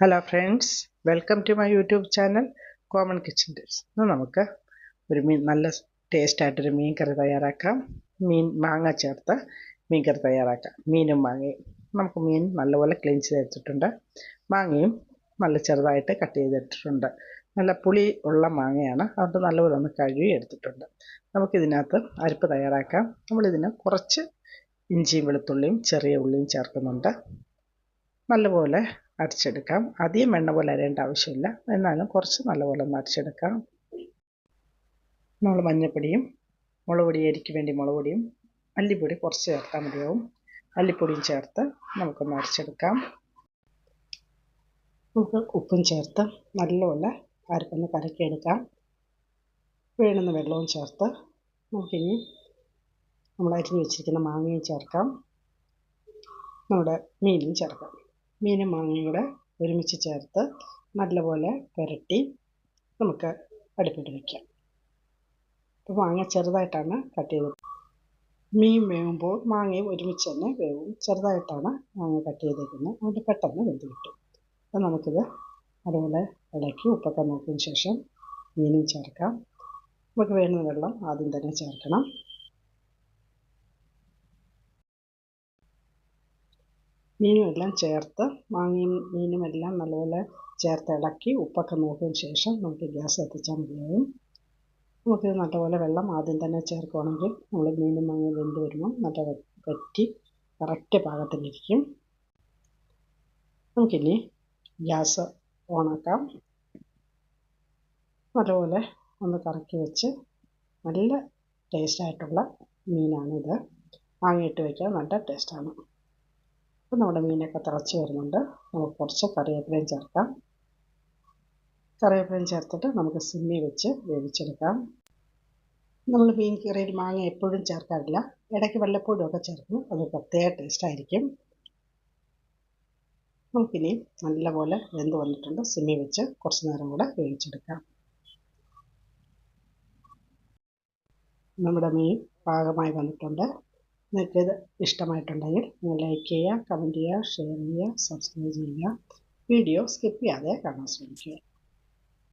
Hello friends welcome to my YouTube channel common kitchen tips ഇന്ന് നമുക്ക് ഒരു മീൻ നല്ല ടേസ്റ്റായിട്ടൊരു മീൻ കറി തയ്യാറാക്കാം. മീൻ മാങ്ങ ചേർത്ത് മീൻ കറി തയ്യാറാക്കാം. മീനും മാങ്ങയും. നമുക്ക് മീൻ നല്ലപോലെ ക്ലീൻ ചെയ്തെടുത്തിട്ടുണ്ട് മാങ്ങയും നല്ല ചെറുതായിട്ട് കട്ട് ചെയ്തിട്ടുണ്ട് നല്ല പുളി ഉള്ള മാങ്ങയാണ്. അതുകൊണ്ട് നല്ലപോലെ ഒന്ന് കഴുകി എടുത്തിട്ടുണ്ട്. നമുക്കിതിനകത്ത് അരിപ്പ് തയ്യാറാക്കാം. നമ്മളിതിന് കുറച്ച് ഇഞ്ചിയും വെളുത്തുള്ളിയും ചെറിയ ഉള്ളിയും ചേർക്കുന്നുണ്ട്. നല്ലപോലെ അരച്ചെടുക്കാം. അധികം എണ്ണ പോലെ അരയേണ്ട ആവശ്യമില്ല. എന്നാലും കുറച്ച് നല്ലപോലെ ഒന്ന് അരച്ചെടുക്കാം. നമ്മൾ മഞ്ഞൾപ്പൊടിയും മുളക് പൊടി അരിക്ക് വേണ്ടി മുളക് പൊടിയും മല്ലിപ്പൊടി കുറച്ച് ചേർത്താൽ മതിയാവും. മല്ലിപ്പൊടിയും ചേർത്ത് നമുക്കൊന്ന് അരച്ചെടുക്കാം. ഉപ്പ് ഉപ്പും ചേർത്ത് നല്ലപോലെ അരപ്പൊന്ന് കലക്കിയെടുക്കാം. വേണുന്ന വെള്ളവും ചേർത്ത് നമുക്കിനി നമ്മൾ അരിഞ്ഞ് വെച്ചിരിക്കുന്ന മാങ്ങയും ചേർക്കാം. നമ്മുടെ മീനും ചേർക്കാം. മീനും മാങ്ങയും കൂടെ ഒരുമിച്ച് ചേർത്ത് നല്ലപോലെ പുരട്ടി നമുക്ക് അടുപ്പിട്ട് വയ്ക്കാം അപ്പോൾ മാങ്ങ ചെറുതായിട്ടാണ് കട്ട് ചെയ്ത് മീൻ വേവുമ്പോൾ മാങ്ങയും ഒരുമിച്ച് തന്നെ വേവും. ചെറുതായിട്ടാണ് മാങ്ങ കട്ട് ചെയ്തേക്കുന്നത്. അതുകൊണ്ട് പെട്ടെന്ന് വെന്ത് കിട്ടും. അപ്പോൾ നമുക്കിത് അതുപോലെ ഇളക്കി ഉപ്പൊക്കെ നോക്കിയതിന് ശേഷം മീനും ചേർക്കാം. നമുക്ക് വേണ്ടുന്ന വെള്ളം ആദ്യം തന്നെ ചേർക്കണം. മീനും എല്ലാം ചേർത്ത് മാങ്ങയും മീനും എല്ലാം നല്ലപോലെ ചേർത്ത് ഇളക്കി ഉപ്പൊക്കെ നോക്കിയതിന് ശേഷം നമുക്ക് ഗ്യാസ് കത്തിച്ചാൽ മതിയാവും. നമുക്കിത് നല്ലപോലെ വെള്ളം ആദ്യം തന്നെ ചേർക്കുകയാണെങ്കിൽ നമ്മൾ മീനും മാങ്ങയും വെന്ത് വരുമ്പോൾ നല്ല വറ്റി കറക്റ്റ് പാകത്തിലിരിക്കും. നമുക്കിനി ഗ്യാസ് ഓണാക്കാം. നല്ലപോലെ ഒന്ന് കറക്കി വെച്ച് നല്ല ടേസ്റ്റായിട്ടുള്ള മീനാണിത്. വാങ്ങിയിട്ട് വയ്ക്കാൻ നല്ല ടേസ്റ്റാണ് അപ്പോൾ നമ്മുടെ മീനൊക്കെ തിളച്ച് വരുന്നുണ്ട്. നമുക്ക് കുറച്ച് കറിവേപ്പിലയും ചേർക്കാം. കറിവേപ്പിലയും ചേർത്തിട്ട് നമുക്ക് സിമ്മി വെച്ച് വേവിച്ചെടുക്കാം. നമ്മൾ മീൻ കറിയിൽ മാങ്ങ എപ്പോഴും ചേർക്കാറില്ല. ഇടയ്ക്ക് വല്ലപ്പോഴും ഒക്കെ ചേർക്കും. അത് പ്രത്യേക ടേസ്റ്റായിരിക്കും നമുക്കിനി നല്ലപോലെ വെന്ത് വന്നിട്ടുണ്ട്. സിമ്മി വെച്ച് കുറച്ച് നേരം കൂടെ വേവിച്ചെടുക്കാം. നമ്മുടെ മീൻ പാകമായി വന്നിട്ടുണ്ട്. നിങ്ങൾക്ക് ഇത് ഇഷ്ടമായിട്ടുണ്ടെങ്കിൽ നിങ്ങൾ ലൈക്ക് ചെയ്യുക കമന്റ് ചെയ്യുക ഷെയർ ചെയ്യുക സബ്സ്ക്രൈബ് ചെയ്യുക. വീഡിയോ സ്കിപ്പ് ചെയ്യാതെ കാണാൻ ശ്രമിക്കുക.